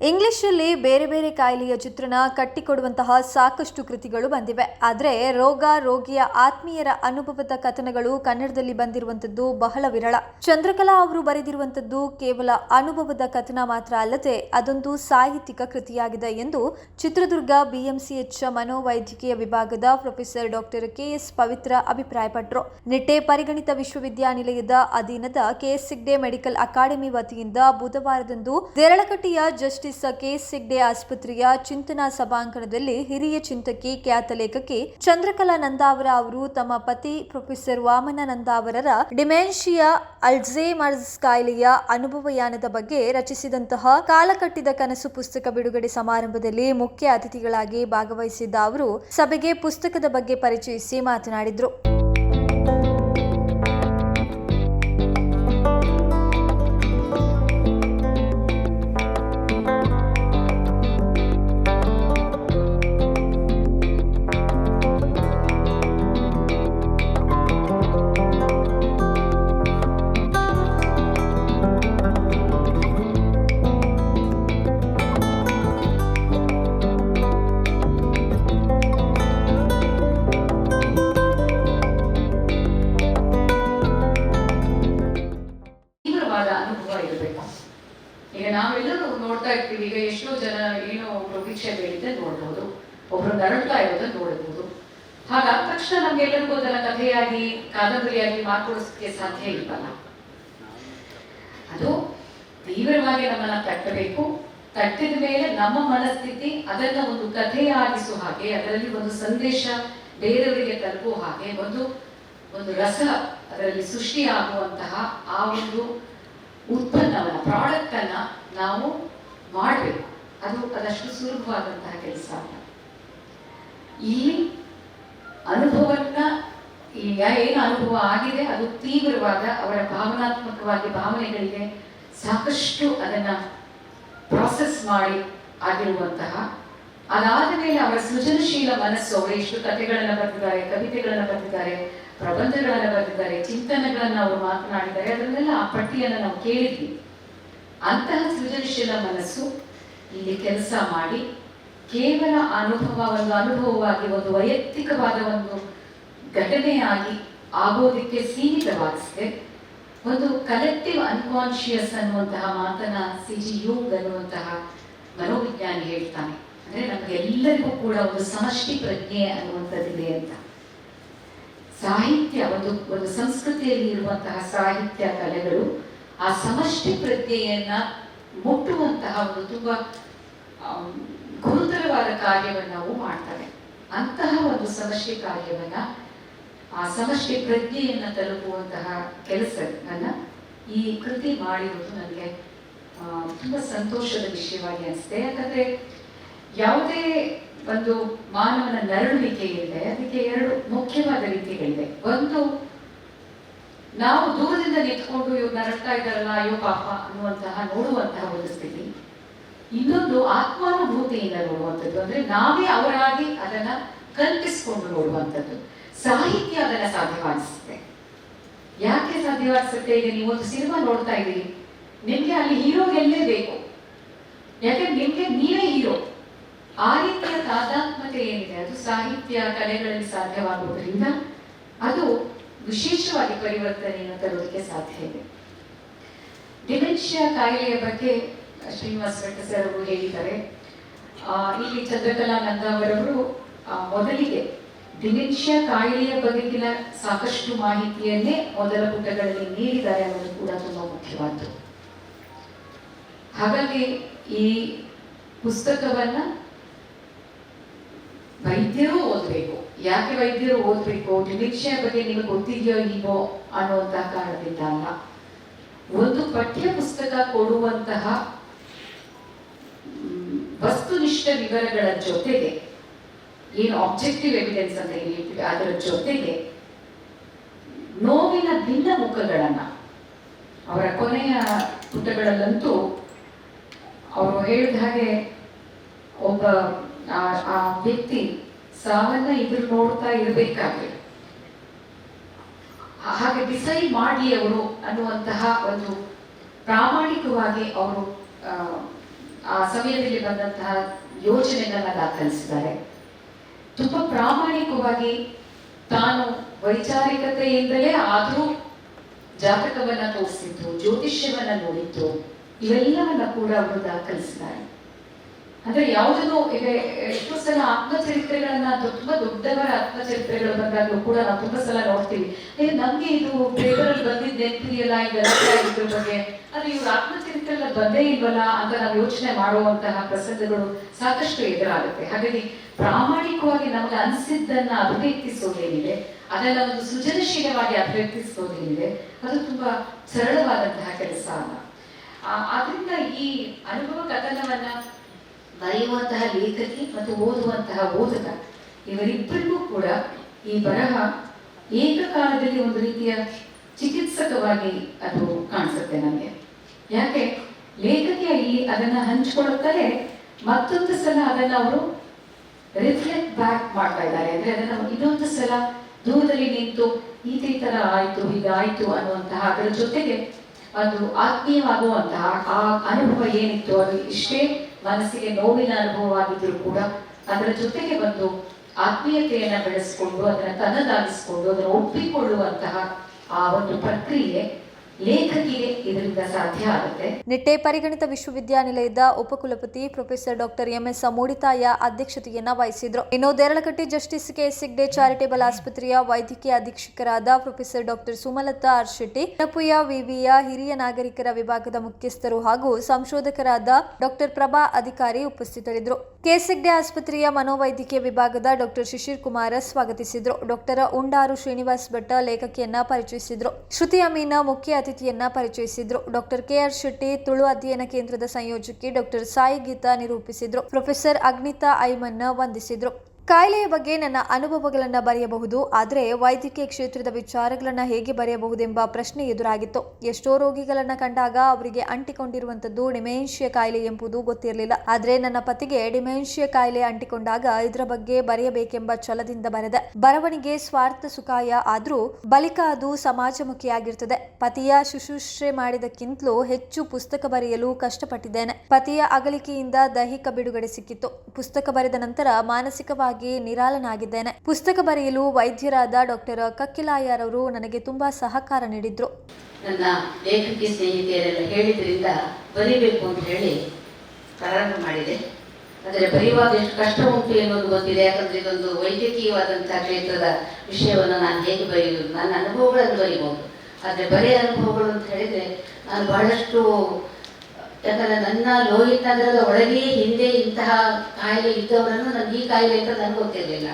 ಇಂಗ್ಲಿಷಲ್ಲಿ ಬೇರೆ ಬೇರೆ ಕಾಯಿಲೆಯ ಚಿತ್ರಣ ಕಟ್ಟಿಕೊಡುವಂತಹ ಸಾಕಷ್ಟು ಕೃತಿಗಳು ಬಂದಿವೆ. ಆದರೆ ರೋಗ, ರೋಗಿಯ ಆತ್ಮೀಯರ ಅನುಭವದ ಕಥನಗಳು ಕನ್ನಡದಲ್ಲಿ ಬಂದಿರುವಂತದ್ದು ಬಹಳ ವಿರಳ. ಚಂದ್ರಕಲಾ ಅವರು ಬರೆದಿರುವಂತದ್ದು ಕೇವಲ ಅನುಭವದ ಕಥನ ಮಾತ್ರ ಅಲ್ಲದೆ ಅದೊಂದು ಸಾಹಿತ್ಯಿಕ ಕೃತಿಯಾಗಿದೆ ಎಂದು ಚಿತ್ರದುರ್ಗ ಬಿಎಂಸಿಎಚ್ ಮನೋವೈದ್ಯಕೀಯ ವಿಭಾಗದ ಪ್ರೊಫೆಸರ್ ಡಾಕ್ಟರ್ ಕೆಎಸ್ ಪವಿತ್ರ ಅಭಿಪ್ರಾಯಪಟ್ಟರು ನಿಟ್ಟೆ ಪರಿಗಣಿತ ವಿಶ್ವವಿದ್ಯಾನಿಲಯದ ಅಧೀನದ ಕೆಎಸ್ ಸಿಗ್ಡೆ ಮೆಡಿಕಲ್ ಅಕಾಡೆಮಿ ವತಿಯಿಂದ ಬುಧವಾರದಂದು ದೇರಳಕಟ್ಟೆಯ ಜಸ್ಟಿಸ್ ಕೆಎಸ್ ಸಿಗ್ಡೆ ಆಸ್ಪತ್ರೆಯ ಚಿಂತನಾ ಸಭಾಂಗಣದಲ್ಲಿ ಹಿರಿಯ ಚಿಂತಕಿ ಖ್ಯಾತ ಲೇಖಕಿ ಚಂದ್ರಕಲಾ ನಂದಾವರ ಅವರು ತಮ್ಮ ಪತಿ ಪ್ರೊಫೆಸರ್ ವಾಮನ ನಂದಾವರರ ಡಿಮೆನ್ಷಿಯಾ ಅಲ್ಝೇಮರ್ಸ್ ಕಾಯಿಲೆಯ ಅನುಭವಯಾನದ ಬಗ್ಗೆ ರಚಿಸಿದಂತಹ ಕಾಲಕಟ್ಟಿದ ಕನಸು ಪುಸ್ತಕ ಬಿಡುಗಡೆ ಸಮಾರಂಭದಲ್ಲಿ ಮುಖ್ಯ ಅತಿಥಿಗಳಾಗಿ ಭಾಗವಹಿಸಿದ್ದ ಅವರು ಸಭೆಗೆ ಪುಸ್ತಕದ ಬಗ್ಗೆ ಪರಿಚಯಿಸಿ ಮಾತನಾಡಿದರು. ಒಬ್ರು ನರಳ್ತಾ ಇರೋದನ್ನ ನೋಡಬಹುದು. ಹಾಗಾದ ತಕ್ಷಣ ನಮ್ಗೆಲ್ಲರಿಗೂ ಅದನ್ನ ಕಥೆಯಾಗಿ, ಕಾದಂಬರಿಯಾಗಿ ಮಾರ್ಕೊಡಿಸಕ್ಕೆ ಸಾಧ್ಯ ಇಲ್ವಲ್ಲ? ಅದು ತೀವ್ರವಾಗಿ ನಮ್ಮನ್ನ ತಟ್ಟಬೇಕು. ತಟ್ಟಿದ ಮೇಲೆ ನಮ್ಮ ಮನಸ್ಥಿತಿ ಅದನ್ನ ಒಂದು ಕಥೆಯಾಗಿಸುವ ಹಾಗೆ, ಅದರಲ್ಲಿ ಒಂದು ಸಂದೇಶ ಬೇರೆಯವರಿಗೆ ತಲುಪುವ ಹಾಗೆ, ಒಂದು ಒಂದು ರಸ ಅದರಲ್ಲಿ ಸೃಷ್ಟಿಯಾಗುವಂತಹ ಆ ಒಂದು ಉತ್ಪನ್ನವನ್ನ ಪ್ರಾಡಕ್ಟ್ ಅನ್ನ ನಾವು ಮಾಡಬೇಕು. ಅದು ಅದಷ್ಟು ಸುಲಭವಾದಂತಹ ಕೆಲಸ ಅಲ್ಲ. ಇಲ್ಲಿ ಅನುಭವನ್ನ ಈಗ ಏನು ಅನುಭವ ಆಗಿದೆ ಅದು ತೀವ್ರವಾದ ಅವರ ಭಾವನಾತ್ಮಕವಾಗಿ ಭಾವನೆಗಳಿಗೆ ಸಾಕಷ್ಟು ಅದನ್ನ ಪ್ರಾಸೆಸ್ ಮಾಡಿ ಆಗಿರುವಂತಹ. ಅದಾದ ಮೇಲೆ ಅವರ ಸೃಜನಶೀಲ ಮನಸ್ಸು, ಅವರು ಎಷ್ಟು ಕಥೆಗಳನ್ನ ಬರೆದಿದ್ದಾರೆ, ಕವಿತೆಗಳನ್ನ ಬರೆದಿದ್ದಾರೆ, ಪ್ರಬಂಧಗಳನ್ನ ಬರೆದಿದ್ದಾರೆ, ಚಿಂತನೆಗಳನ್ನ ಅವರು ಮಾತನಾಡಿದ್ದಾರೆ, ಅದನ್ನೆಲ್ಲ ಆ ಪಟ್ಟಿಯನ್ನು ನಾವು ಕೇಳಿದ್ವಿ. ಅಂತಹ ಸೃಜನಶೀಲ ಮನಸ್ಸು ಇಲ್ಲಿ ಕೆಲಸ ಮಾಡಿ ಕೇವಲ ಅನುಭವ, ಒಂದು ಅನುಭವವಾಗಿ, ಒಂದು ವೈಯಕ್ತಿಕವಾದ ಒಂದು ಘಟನೆಯಾಗಿ ಆಗೋದಕ್ಕೆ ಸೀಮಿತವಾಗಿಸಿದೆ ಒಂದು ಕಲೆಕ್ಟಿವ್ ಅನ್ಕಾನ್ಶಿಯಸ್ ಅನ್ನುವಂತಹ ಮಾತನ್ನ ಸಿ ಜಿ ಯೋಗ್ ಅನ್ನುವಂತಹ ಮನೋವಿಜ್ಞಾನಿ ಹೇಳ್ತಾನೆ. ಅಂದ್ರೆ ನಮಗೆಲ್ಲರಿಗೂ ಕೂಡ ಒಂದು ಸಮಷ್ಟಿ ಪ್ರಜ್ಞೆ ಅನ್ನುವಂಥದ್ದಿದೆ ಅಂತ. ಸಾಹಿತ್ಯ, ಒಂದು ಒಂದು ಸಂಸ್ಕೃತಿಯಲ್ಲಿ ಇರುವಂತಹ ಸಾಹಿತ್ಯ ಕಲೆಗಳು ಆ ಸಮಷ್ಟಿ ಪ್ರಜ್ಞೆಯನ್ನ ಮುಟ್ಟುವಂತಹ ಒಂದು ತುಂಬಾ ಗುರುತರವಾದ ಕಾರ್ಯವನ್ನು ನಾವು ಮಾಡ್ತವೆ. ಅಂತಹ ಒಂದು ಸಮಷ್ಟಿ ಕಾರ್ಯವನ್ನ, ಆ ಸಮಷ್ಟಿ ಪ್ರಜ್ಞೆಯನ್ನ ತಲುಪುವಂತಹ ಕೆಲಸ ನನ್ನ ಈ ಕೃತಿ ಮಾಡಿರುವುದು ನನಗೆ ತುಂಬಾ ಸಂತೋಷದ ವಿಷಯವಾಗಿ ಅನಿಸುತ್ತೆ ಯಾಕಂದ್ರೆ ಯಾವುದೇ ಒಂದು ಮಾನವನ ನರಳುವಿಕೆ ಇದೆ ಅದಕ್ಕೆ ಎರಡು ಮುಖ್ಯವಾದ ರೀತಿಗಳಿದೆ ಒಂದು, ನಾವು ದೂರದಿಂದ ನಿಂತ್ಕೊಂಡು ಇವ್ರು ನರಳ್ತಾ ಇದ್ದಾರಲ್ಲ, ಅಯ್ಯೋ ಪಾಪ ಅನ್ನುವಂತಹ, ನೋಡುವಂತಹ ಒಂದು ಸ್ಥಿತಿ. ಇನ್ನೊಂದು ಆತ್ಮಾನುಭೂತಿಯಿಂದ ನೋಡುವಂಥದ್ದು. ಅಂದ್ರೆ ನಾವೇ ಅವರಾಗಿ ಅದನ್ನ ಕಲ್ಪಿಸಿಕೊಂಡು ನೋಡುವಂಥದ್ದು. ಸಾಹಿತ್ಯ ಅದನ್ನ ಸಾಧ್ಯವಾಗಿಸುತ್ತೆ. ಯಾಕೆ ಸಾಧ್ಯವಾಗಿಸುತ್ತೆ? ಈಗ ನೀವು ಒಂದು ಸಿನಿಮಾ ನೋಡ್ತಾ ಇದ್ದೀರಿ. ನಿಮ್ಗೆ ಅಲ್ಲಿ ಹೀರೋ ಬೇಕು. ನಿನ್ಗೆ ನಿಮ್ಗೆ ನೀವೇ ಹೀರೋ. ಆ ರೀತಿಯ ತಾದಾತ್ಮತೆ ಏನಿದೆ? ಅದು ಸಾಹಿತ್ಯ ಕಲೆಗಳಲ್ಲಿ ಸಾಧ್ಯವಾಗುವುದರಿಂದ ಅದು ವಿಶೇಷವಾಗಿ ಪರಿವರ್ತನೆಯನ್ನು ತರೋದಕ್ಕೆ ಸಾಧ್ಯ ಇದೆ. ಡಿಮೆನ್ಷಿಯಾ ಕಾಯಿಲೆಯ ಬಗ್ಗೆ ಶ್ರೀನಿವಾಸ್ ಭಟ್ ಅವರು ಹೇಳಿದ್ದಾರೆ. ಇಲ್ಲಿ ಚಂದ್ರಕಲಾ ನಂದ ಅವರವರು ಮೊದಲಿಗೆ ಡಿಮೆನ್ಷಿಯಾ ಕಾಯಿಲೆಯ ಬಗೆಗಿನ ಸಾಕಷ್ಟು ಮಾಹಿತಿಯನ್ನೇ ಮೊದಲ ಪುಟಗಳಲ್ಲಿ ನೀಡಿದ್ದಾರೆ ಅನ್ನೋದು ಕೂಡ ತುಂಬಾ ಮುಖ್ಯವಾದ್ದು. ಹಾಗಾಗಿ ಈ ಪುಸ್ತಕವನ್ನ ವೈದ್ಯರು ಓದಬೇಕು. ಯಾಕೆ ವೈದ್ಯರು ಓದಬೇಕು? ಡಿಮೆನ್ಷಿಯಾ ಬಗ್ಗೆ ನಿಮಗೆ ಗೊತ್ತಿದೆಯೋ ಇಲ್ವೋ ಅನ್ನುವಂತಹ ಕಾರಣದಿಂದ ಅಲ್ಲ. ಒಂದು ಪಠ್ಯ ಪುಸ್ತಕ ಕೊಡುವಂತಹ ವಸ್ತುನಿಷ್ಠ ವಿವರಗಳ ಜೊತೆಗೆ ಏನು ಆಬ್ಜೆಕ್ಟಿವ್ ಎವಿಡೆನ್ಸ್ ಅಂತ ಹೇಳ್ತೀವಿ, ಅದರ ಜೊತೆಗೆ ನೋವಿನ ಭಿನ್ನ ಮುಖಗಳನ್ನ, ಅವರ ಕೊನೆಯ ಪುಟಗಳಲ್ಲಂತೂ ಅವರು ಹೇಳಿದ ಹಾಗೆ ಒಬ್ಬ ಆ- ವ್ಯಕ್ತಿ ಸಾವನ್ನ ಇದ್ರು ನೋಡ್ತಾ ಇರಬೇಕಾದ್ರೆ, ಹಾಗೆ ಡಿಸೈಡ್ ಮಾಡಲಿ ಅವರು ಅನ್ನುವಂತಹ ಒಂದು ಪ್ರಾಮಾಣಿಕವಾಗಿ ಅವರು ಆ ಸಮಯದಲ್ಲಿ ಬಂದಂತಹ ಯೋಚನೆಗಳನ್ನ ದಾಖಲಿಸಿದ್ದಾರೆ. ತುಂಬಾ ಪ್ರಾಮಾಣಿಕವಾಗಿ ತಾನು ವೈಚಾರಿಕತೆಯಿಂದಲೇ ಆದರೂ ಜಾತಕವನ್ನ ತೋರಿಸಿದ್ರು ಜ್ಯೋತಿಷ್ಯವನ್ನ ನೋಡಿದ್ರು ಇವೆಲ್ಲವನ್ನ ಕೂಡ ಅವರು ದಾಖಲಿಸಿದ್ದಾರೆ. ಅಂದ್ರೆ ಯಾವುದನ್ನು ಈಗ ಎಷ್ಟೋ ಸಲ ಆತ್ಮಚರಿತ್ರೆಗಳನ್ನ ತುಂಬಾ ದೊಡ್ಡವರ ಆತ್ಮಚರಿತ್ರೆಗಳು ಬಂದಾಗಲೂ ಕೂಡ ನಾವು ತುಂಬಾ ಸಲ ನೋಡ್ತೀವಿ. ಏ ನಮ್ಗೆ ಇದು ಪೇಪರಲ್ಲಿ ಬಂದಿದ್ದೆ ನೆನಪಿದೆಯಲ್ಲ, ಈಗ ಇದ್ರ ಬಗ್ಗೆ? ಅದು ಇವ್ರ ಆತ್ಮಚರಿತ್ರೆ ಬಂದೇ ಇಲ್ವಲ್ಲ ಅಂತ ನಾವು ಯೋಚನೆ ಮಾಡುವಂತಹ ಪ್ರಸಂಗಗಳು ಸಾಕಷ್ಟು ಎದುರಾಗುತ್ತೆ. ಹಾಗಾಗಿ ಪ್ರಾಮಾಣಿಕವಾಗಿ ನಮ್ಗೆ ಅನಿಸಿದ್ದನ್ನ ಅಭಿವ್ಯಕ್ತಿಸೋದೇನಿದೆ ಅದನ್ನ ಒಂದು ಸೃಜನಶೀಲವಾಗಿ ಅಭಿವ್ಯಕ್ತಿಸೋದೇನಿದೆ, ಅದು ತುಂಬಾ ಸರಳವಾದಂತಹ ಕೆಲಸ ಅಲ್ಲ. ಆದ್ರಿಂದ ಈ ಅನುಭವ ಕಥನವನ್ನ ಬರೆಯುವಂತಹ ಲೇಖಕಿ ಮತ್ತು ಓದುವಂತಹ ಓದಕ ಇವರಿಬ್ಬರಿಗೂ ಕೂಡ ಈ ಬರಹ ಏಕಕಾಲದಲ್ಲಿ ಒಂದು ರೀತಿಯ ಚಿಕಿತ್ಸಕವಾಗಿ ಅದು ಕಾಣಿಸುತ್ತೆ ನನಗೆ ಯಾಕೆ? ಲೇಖಕಿ ಇಲ್ಲಿ ಅದನ್ನ ಹಂಚಿಕೊಳ್ಳುತ್ತಾರೆ ಮತ್ತೊಂದು ಸಲ ಅದನ್ನ ಅವರು ರಿಫ್ಲೆಕ್ಟ್ ಬ್ಯಾಕ್ ಮಾಡ್ತಾ ಇದ್ದಾರೆ. ಅಂದ್ರೆ ಅದನ್ನ ಇನ್ನೊಂದು ಸಲ ದೂರದಲ್ಲಿ ನಿಂತು ಈ ತರ ಆಯ್ತು ಹೀಗಾಯ್ತು ಅನ್ನುವಂತಹ ಅದರ ಜೊತೆಗೆ ಒಂದು ಆತ್ಮೀಯವಾಗುವಂತಹ ಆ ಅನುಭವ ಏನಿತ್ತು ಅದು ಇಷ್ಟೇ ಮನಸ್ಸಿಗೆ ನೋವಿನ ಅನುಭವವಾಗಿದ್ರು ಕೂಡ ಅದರ ಜೊತೆಗೆ ಒಂದು ಆತ್ಮೀಯತೆಯನ್ನ ಬೆಳೆಸ್ಕೊಂಡು, ಅದನ್ನ ತನ್ನದಾಗಿಸ್ಕೊಂಡು, ಅದನ್ನು ಒಪ್ಪಿಕೊಳ್ಳುವಂತಹ ಆ ಒಂದು ಪ್ರಕ್ರಿಯೆ ನಿಟ್ಟೆ ಪರಿಗಣಿತ ವಿಶ್ವವಿದ್ಯಾನಿಲಯದ ಉಪಕುಲಪತಿ ಪ್ರೊಫೆಸರ್ ಡಾಕ್ಟರ್ ಎಂಎಸ್ ಮೂಡಿತಾಯ ಅಧ್ಯಕ್ಷತೆಯನ್ನ ವಹಿಸಿದ್ರು. ಇನ್ನು Deralakatte justice K Hegde charitable ಆಸ್ಪತ್ರೆಯ ವೈದ್ಯಕೀಯ ಅಧೀಕ್ಷಕರಾದ professor doctor Sumalatha R Shetty, ನಪುಯ ವಿವಿಯ ಹಿರಿಯ ನಾಗರಿಕರ ವಿಭಾಗದ ಮುಖ್ಯಸ್ಥರು ಹಾಗೂ ಸಂಶೋಧಕರಾದ ಡಾಕ್ಟರ್ ಪ್ರಭಾ ಅಧಿಕಾರಿ ಉಪಸ್ಥಿತರಿದ್ದರು. ಕೆಸಿಗ್ಡೆ ಆಸ್ಪತ್ರೆಯ ಮನೋವೈದ್ಯಕೀಯ ವಿಭಾಗದ ಡಾಕ್ಟರ್ ಶಿಶಿರ್ ಕುಮಾರ ಸ್ವಾಗತಿಸಿದ್ರು. ಡಾಕ್ಟರ್ ಉಂಡಾರು ಶ್ರೀನಿವಾಸ್ ಭಟ್ಟ ಲೇಖಕಿಯನ್ನ ಪರಿಚಯಿಸಿದ್ರು. ಶ್ರುತಿ ಅಮೀನ ಮುಖ್ಯ ಅತಿಥಿಯನ್ನ ಪರಿಚಯಿಸಿದ್ರು. ಡಾಕ್ಟರ್ ಕೆಆರ್ ಶೆಟ್ಟಿ ತುಳು ಅಧ್ಯಯನ ಕೇಂದ್ರದ ಸಂಯೋಜಕಿ ಡಾಕ್ಟರ್ ಸಾಯಿ ಗೀತಾ ನಿರೂಪಿಸಿದ್ರು. ಪ್ರೊಫೆಸರ್ ಅಗ್ನಿತಾ ಐಮನ್ನ ವಂದಿಸಿದ್ರು. ಕಾಯಿಲೆಯ ಬಗ್ಗೆ ನನ್ನ ಅನುಭವಗಳನ್ನು ಬರೆಯಬಹುದು, ಆದರೆ ವೈದ್ಯಕೀಯ ಕ್ಷೇತ್ರದ ವಿಚಾರಗಳನ್ನು ಹೇಗೆ ಬರೆಯಬಹುದೆಂಬ ಪ್ರಶ್ನೆ ಎದುರಾಗಿತ್ತು. ಎಷ್ಟೋ ರೋಗಿಗಳನ್ನು ಕಂಡಾಗ ಅವರಿಗೆ ಅಂಟಿಕೊಂಡಿರುವಂಥದ್ದು ಡಿಮೆನ್ಷಿಯಾ ಕಾಯಿಲೆ ಎಂಬುದು ಗೊತ್ತಿರಲಿಲ್ಲ. ಆದರೆ ನನ್ನ ಪತಿಗೆ ಡಿಮೆನ್ಷಿಯಾ ಕಾಯಿಲೆ ಅಂಟಿಕೊಂಡಾಗ ಇದರ ಬಗ್ಗೆ ಬರೆಯಬೇಕೆಂಬ ಛಲದಿಂದ ಬರೆದ. ಬರವಣಿಗೆ ಸ್ವಾರ್ಥ ಸುಖಾಯ ಆದರೂ ಬಳಿಕ ಅದು ಸಮಾಜಮುಖಿಯಾಗಿರ್ತದೆ. ಪತಿಯ ಶುಶ್ರೂಷೆ ಮಾಡಿದಕ್ಕಿಂತಲೂ ಹೆಚ್ಚು ಪುಸ್ತಕ ಬರೆಯಲು ಕಷ್ಟಪಟ್ಟಿದ್ದೇನೆ. ಪತಿಯ ಅಗಲಿಕೆಯಿಂದ ದೈಹಿಕ ಬಿಡುಗಡೆ ಸಿಕ್ಕಿತ್ತು. ಪುಸ್ತಕ ಬರೆದ ನಂತರ ಮಾನಸಿಕವಾಗಿ ನಿರಾಳನಾಗಿದ್ದೇನೆ. ಪುಸ್ತಕ ಬರೆಯಲು ವೈದ್ಯರಾದ ಡಾಕ್ಟರ್ ಕಕ್ಕಿಲಾಯರವರು ನನಗೆ ತುಂಬಾ ಸಹಕಾರ ನೀಡಿದ್ರು. ನನ್ನ ಲೇಖಕಿ ಸ್ನೇಹಿತೆಯರೆಲ್ಲ ಹೇಳಿದ್ರಿಂದ ಬರೀಬೇಕು ಅಂತ ಹೇಳಿ ಪ್ರಾರಂಭ ಮಾಡಿದೆ. ಆದರೆ ಬರೆಯುವಾಗ ಎಷ್ಟು ಕಷ್ಟ ಉಂಟು ಎನ್ನುವುದು ಗೊತ್ತಿದೆ. ಯಾಕಂದ್ರೆ ಇದೊಂದು ವೈದ್ಯಕೀಯವಾದಂತಹ ಕ್ಷೇತ್ರದ ವಿಷಯವನ್ನು ನಾನು ಹೇಗೆ ಬರೆಯುವುದು? ನನ್ನ ಅನುಭವಗಳನ್ನು ಬರೀಬಹುದು. ಆದರೆ ಬರೆಯ ಅನುಭವಗಳು ಅಂತ ಹೇಳಿದ್ರೆ ನಾನು ಬಹಳಷ್ಟು ಯಾಕಂದ್ರೆ ನನ್ನ ಲೋಹಿತ್ ನಗರದ ಒಳಗೆ ಹಿಂದೆ ಇಂತಹ ಕಾಯಿಲೆ ಇದ್ದವರನ್ನು ನನಗೆ ಈ ಕಾಯಿಲೆ ಅಂತ ನನಗೆ ಗೊತ್ತಿರಲಿಲ್ಲ.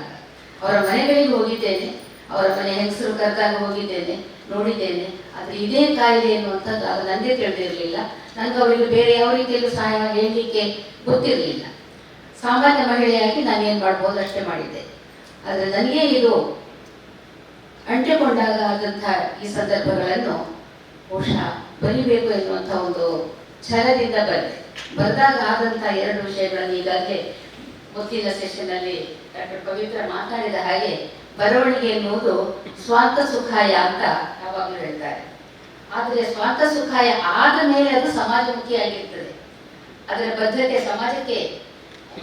ಅವರ ಮನೆಗಳಿಗೆ ಹೋಗಿದ್ದೇನೆ. ಅವರ ಮನೆ ಹೆಂಗಸರು ಕರ್ಕಾಗ ಹೋಗಿದ್ದೇನೆ, ನೋಡಿದ್ದೇನೆ. ಆದರೆ ಇದೇ ಕಾಯಿಲೆ ಅನ್ನುವಂಥದ್ದು ಅದು ನನಗೆ ತಿಳಿದಿರಲಿಲ್ಲ. ನನಗೆ ಅವರಿಗೆ ಬೇರೆ ಯಾವ ರೀತಿಯಲ್ಲೂ ಸಹಾಯ ಹೇಳಲಿಕ್ಕೆ ಗೊತ್ತಿರಲಿಲ್ಲ. ಸಾಮಾನ್ಯ ಮಹಿಳೆಯಾಗಿ ನಾನು ಏನು ಮಾಡ್ಬೋದು ಅಷ್ಟೇ ಮಾಡಿದ್ದೆ. ಆದರೆ ನನಗೆ ಇದು ಅಂಟಿಕೊಂಡಾಗ ಆದಂತಹ ಈ ಸಂದರ್ಭಗಳನ್ನು ಬಹುಶಃ ಬರಿಬೇಕು ಎನ್ನುವಂಥ ಒಂದು ಛಲದಿಂದ ಬಂದೆ ಬಂದಾಗ ಆದಂಥ ಎರಡು ವಿಷಯಗಳನ್ನು ಈಗಾಗಲೇ ಸೆಷನ್ ಅಲ್ಲಿ ಡಾಕ್ಟರ್ ಪವಿತ್ರ ಮಾತಾಡಿದ ಹಾಗೆ ಬರವಣಿಗೆ ಎನ್ನುವುದು ಸ್ವಾರ್ಥ ಸುಖಾಯ ಅಂತ ಯಾವಾಗಲೂ ಹೇಳ್ತಾರೆ. ಆದರೆ ಸ್ವಾರ್ಥ ಸುಖಾಯ ಆದ ಮೇಲೆ ಅದು ಸಮಾಜಮುಖಿಯಾಗಿರ್ತದೆ ಅದರ ಬದ್ಧತೆ ಸಮಾಜಕ್ಕೆ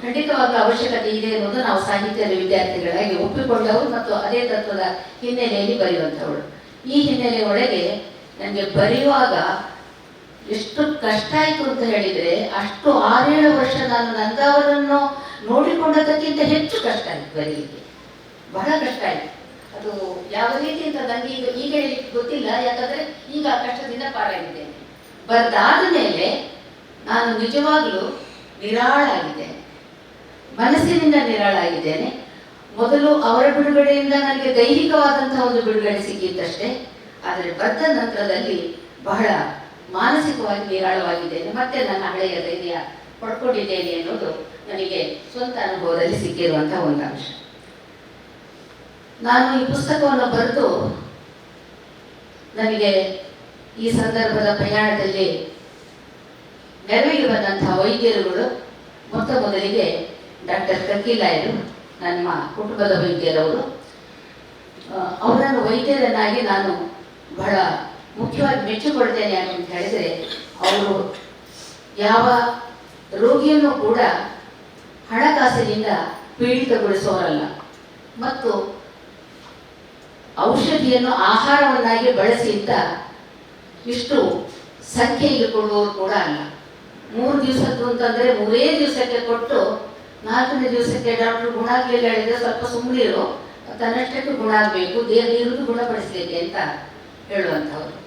ಖಂಡಿತವಾದ ಅವಶ್ಯಕತೆ ಇದೆ ಎನ್ನುವುದು ನಾವು ಸಾಹಿತ್ಯದ ವಿದ್ಯಾರ್ಥಿಗಳಾಗಿ ಒಪ್ಪಿಕೊಂಡವರು ಮತ್ತು ಅದೇ ತತ್ವದ ಹಿನ್ನೆಲೆಯಲ್ಲಿ ಬರೆಯುವಂಥವಳು ಈ ಹಿನ್ನೆಲೆಯೊಳಗೆ ನನಗೆ ಬರೆಯುವಾಗ ಎಷ್ಟು ಕಷ್ಟ ಆಯಿತು ಅಂತ ಹೇಳಿದರೆ ಅಷ್ಟು ಆರೇಳು ವರ್ಷ ನಾನು ನಂದವರನ್ನು ನೋಡಿಕೊಂಡದಕ್ಕಿಂತ ಹೆಚ್ಚು ಕಷ್ಟ ಆಯಿತು ಬರೀಲಿಕ್ಕೆ. ಬಹಳ ಕಷ್ಟ ಆಯಿತು. ಅದು ಯಾವ ರೀತಿ ಅಂತ ನನಗೆ ಈಗ ಈಗ ಹೇಳಲಿಕ್ಕೆ ಗೊತ್ತಿಲ್ಲ, ಯಾಕಂದರೆ ಈಗ ಆ ಕಷ್ಟದಿಂದ ಪಾರಾಗಿದ್ದೇನೆ ಬರೆದಾದ ಮೇಲೆ ನಾನು ನಿಜವಾಗಲೂ ನಿರಾಳಾಗಿದ್ದೇನೆ. ಮನಸ್ಸಿನಿಂದ ನಿರಾಳಾಗಿದ್ದೇನೆ. ಮೊದಲು ಅವರ ಬಿಡುಗಡೆಯಿಂದ ನನಗೆ ದೈಹಿಕವಾದಂತಹ ಒಂದು ಬಿಡುಗಡೆ ಸಿಕ್ಕಿತ್ತಷ್ಟೇ. ಆದರೆ ಬರ್ದ ನಂತರದಲ್ಲಿ ಬಹಳ ಮಾನಸಿಕವಾಗಿ ನಿರಾಳವಾಗಿದ್ದೇನೆ ಮತ್ತೆ ನನ್ನ ಹಳೆಯ ಧೈರ್ಯ ಪಡ್ಕೊಂಡಿದ್ದೇನೆ ಅನ್ನೋದು ನನಗೆ ಸ್ವಂತ ಅನುಭವದಲ್ಲಿ ಸಿಕ್ಕಿರುವಂತಹ ಒಂದು ಅಂಶ. ನಾನು ಈ ಪುಸ್ತಕವನ್ನು ಬರೆದು ನನಗೆ ಈ ಸಂದರ್ಭದ ಪ್ರಯಾಣದಲ್ಲಿ ನೆರವಿಗೆ ಬಂದಂತಹ ವೈದ್ಯರುಗಳು ಮೊತ್ತ ಮೊದಲಿಗೆ ಡಾಕ್ಟರ್ ಕಕ್ಕಿಲಾಯರು ನಮ್ಮ ಕುಟುಂಬದ ವೈದ್ಯರವರು ಅವರನ್ನು ವೈದ್ಯರನ್ನಾಗಿ ನಾನು ಬಹಳ ಮುಖ್ಯವಾಗಿ ಮೆಚ್ಚಿಕೊಳ್ತೇನೆ ಅಂತ ಹೇಳಿದರೆ, ಅವರು ಯಾವ ರೋಗಿಯನ್ನು ಕೂಡ ಹಣಕಾಸಿನಿಂದ ಪೀಡಿತಗೊಳಿಸೋರಲ್ಲ. ಮತ್ತು ಔಷಧಿಯನ್ನು ಆಹಾರವನ್ನಾಗಿ ಬಳಸಿ ಅಂತ ಇಷ್ಟು ಸಂಖ್ಯೆ ಕೊಡುವವರು ಕೂಡ ಅಲ್ಲ. ಮೂರು ದಿವಸದ್ದು ಅಂತಂದರೆ ಮೂರೇ ದಿವಸಕ್ಕೆ ಕೊಟ್ಟು ನಾಲ್ಕನೇ ದಿವಸಕ್ಕೆ ಡಾಕ್ಟರ್ ಗುಣ ಆಗಲಿಲ್ಲ ಹೇಳಿದರೆ ಸ್ವಲ್ಪ ಸುಮ್ಮನಿರು ತನ್ನಷ್ಟಕ್ಕೆ ಗುಣ ಆಗಬೇಕು ದೇಹ ನೀರು ಗುಣಪಡಿಸಲಿಕ್ಕೆ ಅಂತ ಹೇಳುವಂಥವ್ರು.